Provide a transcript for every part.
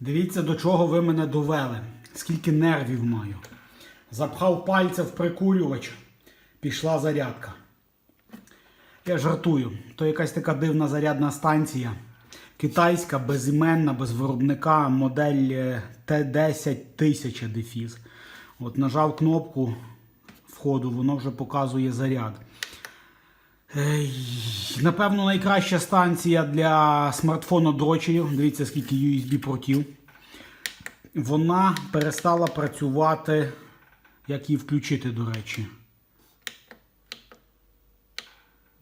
Дивіться, до чого ви мене довели. Скільки нервів маю. Запхав пальця в прикурювач, пішла зарядка. Я жартую. То якась така дивна зарядна станція. Китайська, безіменна, без виробника, модель е, Т10 1000 дефіз. От нажав кнопку входу, воно вже показує заряд. Напевно, найкраща станція для смартфону дрочерів. Дивіться, скільки USB-портів. Вона перестала працювати. Як її включити, до речі.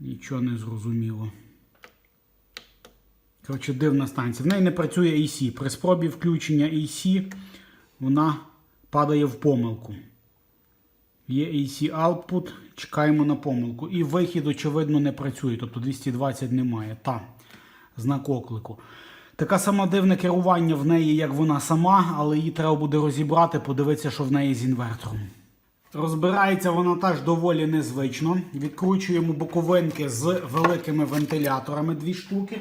Нічого не зрозуміло. Коротше, дивна станція. В неї не працює AC. При спробі включення AC вона падає в помилку. Є AC output, чекаємо на помилку. І вихід, очевидно, не працює. Тобто 220 немає. Там знак оклику. Така сама дивне керування в неї, як вона сама, але її треба буде розібрати, подивитися, що в неї з інвертором. Розбирається вона теж доволі незвично. Відкручуємо боковинки з великими вентиляторами, дві штуки.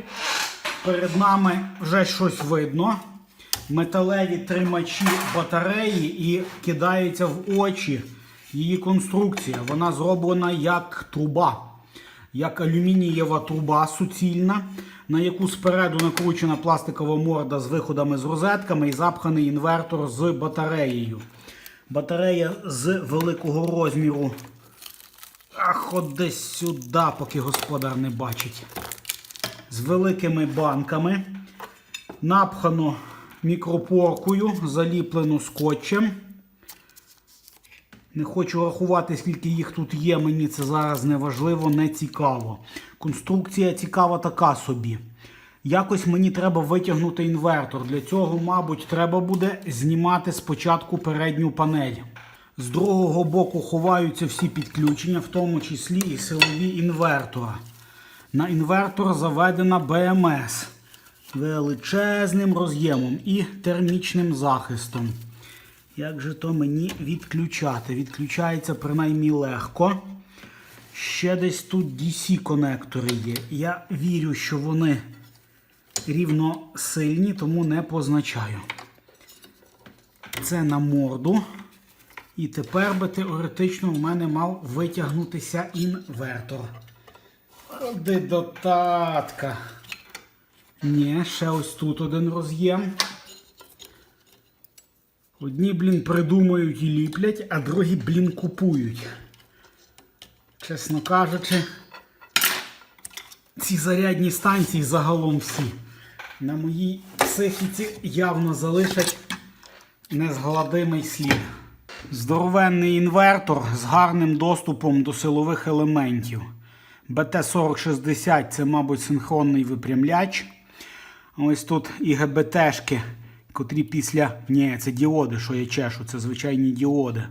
Перед нами вже щось видно. Металеві тримачі батареї і кидається в очі її конструкція. Вона зроблена як труба, як алюмінієва труба суцільна, на яку спереду накручена пластикова морда з виходами з розетками і запханий інвертор з батареєю. Батарея з великого розміру. А ходи сюди, поки господар не бачить. З великими банками. Напхано мікропоркою, заліплено скотчем. Не хочу рахувати, скільки їх тут є, мені це зараз не важливо, не цікаво. Конструкція цікава така собі. Якось мені треба витягнути інвертор. Для цього, мабуть, треба буде знімати спочатку передню панель. З другого боку ховаються всі підключення, в тому числі і силові інвертора. На інвертор заведена БМС величезним роз'ємом і термічним захистом. Як же то мені відключати? Відключається принаймні легко. Ще десь тут DC-конектори є. Я вірю, що вони рівно сильні, тому не позначаю. Це на морду. І тепер би теоретично в мене мав витягнутися інвертор. До. Ні, ще ось тут один роз'єм. Одні, блін, придумають і ліплять, а другі, блін, купують. Чесно кажучи, ці зарядні станції загалом всі на моїй психіці явно залишать незгладимий слід. Здоровенний інвертор з гарним доступом до силових елементів. BT4060 це, мабуть, синхронний випрямляч. Ось тут і ГБТшки, котрі після. Ні, це діоди, що я чешу, це звичайні діоди.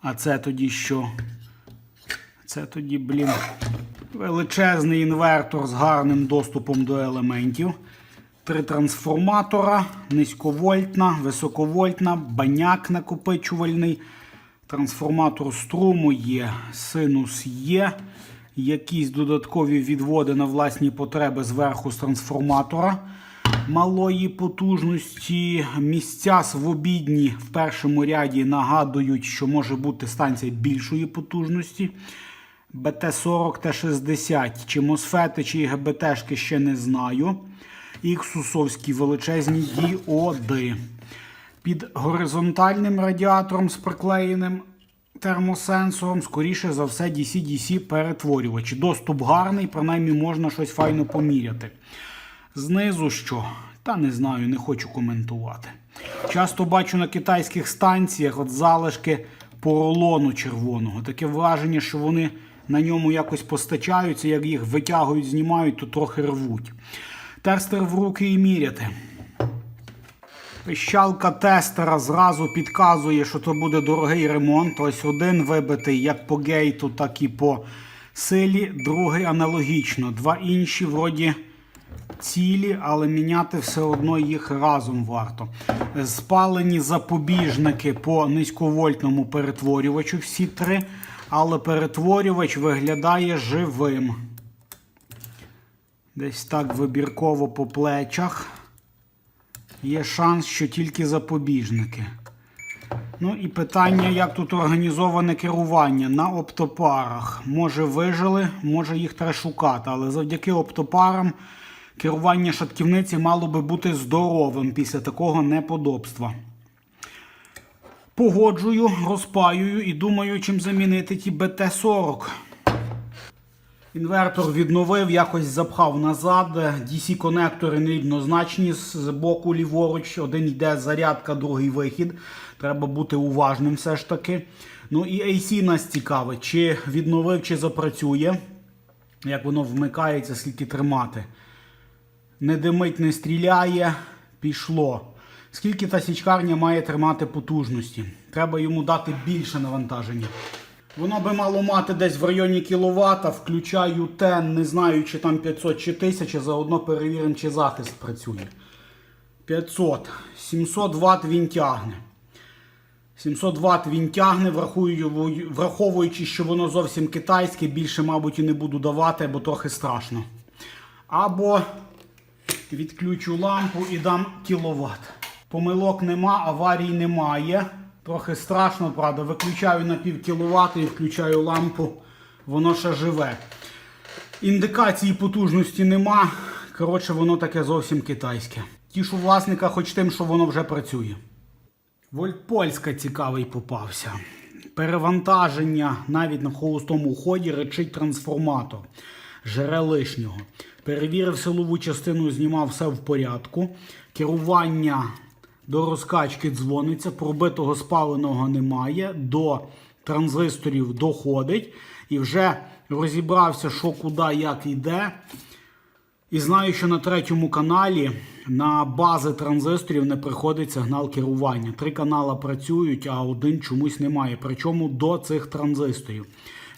А це тоді що? Це тоді, блін, величезний інвертор з гарним доступом до елементів. Три трансформатора, низьковольтна, високовольтна, баняк накопичувальний. Трансформатор струму є, синус є. Якісь додаткові відводи на власні потреби зверху з трансформатора малої потужності. Місця свобідні в першому ряді нагадують, що може бути станція більшої потужності. БТ-40 Т-60, чи мосфети, чи ГБТшки ще не знаю. Іксусовські величезні діоди. Під горизонтальним радіатором з приклеєним термосенсором, скоріше за все, DC-DC перетворювач. Доступ гарний, принаймні можна щось файно поміряти. Знизу що? Та не знаю, не хочу коментувати. Часто бачу на китайських станціях от залишки поролону червоного. Таке враження, що вони на ньому якось постачаються, як їх витягують, знімають, то трохи рвуть. Тестер в руки і міряти. Пищалка тестера зразу підказує, що то буде дорогий ремонт. Ось один вибитий як по гейту, так і по силі, другий аналогічно. Два інші вроді цілі, але міняти все одно їх разом варто. Спалені запобіжники по низьковольтному перетворювачу, всі три, але перетворювач виглядає живим. Десь так вибірково по плечах. Є шанс, що тільки запобіжники. Ну і питання, як тут організоване керування на оптопарах. Може вижили, може їх треба шукати, але завдяки оптопарам керування шатківниці мало би бути здоровим після такого неподобства. Погоджую, розпаюю і думаю, чим замінити ті БТ-40. Інвертор відновив, якось запхав назад. DC конектори неоднозначні з боку ліворуч. Один йде зарядка, другий вихід. Треба бути уважним все ж таки. Ну і AC нас цікавить, чи відновив, чи запрацює. Як воно вмикається, скільки тримати. Не димить, не стріляє. Пішло. Скільки та січкарня має тримати потужності? Треба йому дати більше навантаження. Воно би мало мати десь в районі кіловата, включаю тен, не знаю, чи там 500 чи 1000, заодно перевіримо, чи захист працює. 500. 700 Вт він тягне. 700 Вт він тягне, враховуючи, що воно зовсім китайське, більше, мабуть, і не буду давати, бо трохи страшно. Або відключу лампу і дам кіловат. Помилок нема, аварій немає. Трохи страшно, правда. Виключаю на пів кіловата і включаю лампу, воно ще живе. Індикації потужності нема. Коротше, воно таке зовсім китайське. Тішу власника, хоч тим, що воно вже працює. Вольтпольська цікавий попався. Перевантаження навіть на холостому ході речить трансформатор. Жере лишнього. Перевірив силову частину, знімав все в порядку. Керування до розкачки дзвониться, пробитого спаленого немає. До транзисторів доходить. І вже розібрався, що куди, як йде. І знаю, що на третьому каналі на бази транзисторів не приходить сигнал керування. Три канали працюють, а один чомусь немає. Причому до цих транзисторів.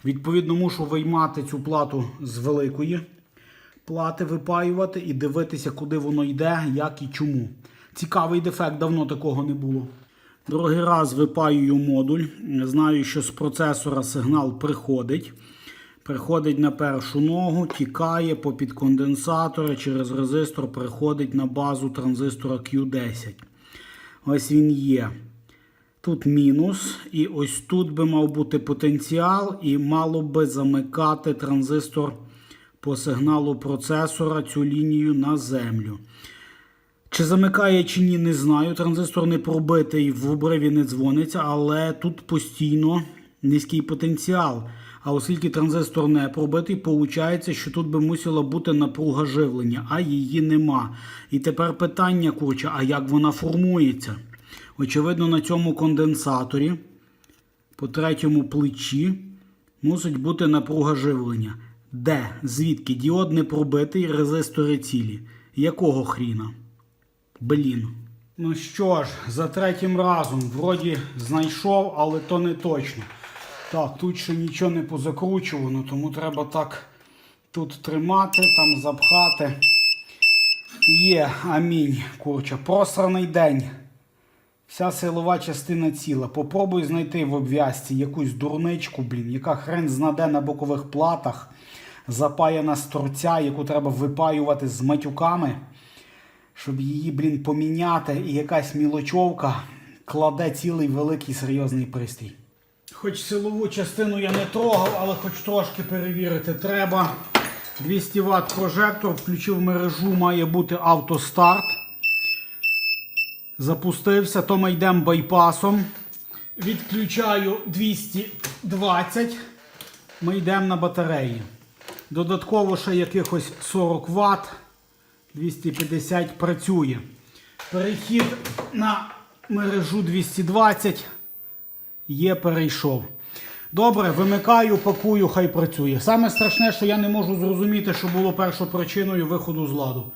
Відповідно, мушу виймати цю плату з великої плати, випаювати і дивитися, куди воно йде, як і чому. Цікавий дефект, давно такого не було. Другий раз випаюю модуль. Знаю, що з процесора сигнал приходить. Приходить на першу ногу, тікає по підконденсатори, через резистор приходить на базу транзистора Q10. Ось він є. Тут мінус, і ось тут би мав бути потенціал, і мало би замикати транзистор по сигналу процесора цю лінію на землю. Чи замикає, чи ні, не знаю. Транзистор не пробитий, в обриві не дзвониться, але тут постійно низький потенціал. А оскільки транзистор не пробитий, виходить, що тут би мусила бути напруга живлення, а її нема. І тепер питання, курче, а як вона формується? Очевидно, на цьому конденсаторі по третьому плечі мусить бути напруга живлення. Де? Звідки? Діод не пробитий, резистори цілі. Якого хріна? Блін. Ну що ж, за третім разом вроді знайшов, але то не точно. Так, тут ще нічого не позакручувано, тому треба так тут тримати, там запхати. Є, амінь, курча. Просраний день. Вся силова частина ціла. Попробуй знайти в обв'язці якусь дурничку, блін, яка хрен знаде на бокових платах, запаяна з торця, яку треба випаювати з матюками, щоб її, блін, поміняти, і якась мілочовка кладе цілий великий серйозний пристрій. Хоч силову частину я не трогав, але хоч трошки перевірити треба. 200 Вт прожектор, включив мережу, має бути автостарт. Запустився, то ми йдемо байпасом. Відключаю 220. Ми йдемо на батареї. Додатково ще якихось 40 Вт. 250 працює. Перехід на мережу 220 є, перейшов. Добре, вимикаю, пакую, хай працює. Саме страшне, що я не можу зрозуміти, що було першою причиною виходу з ладу.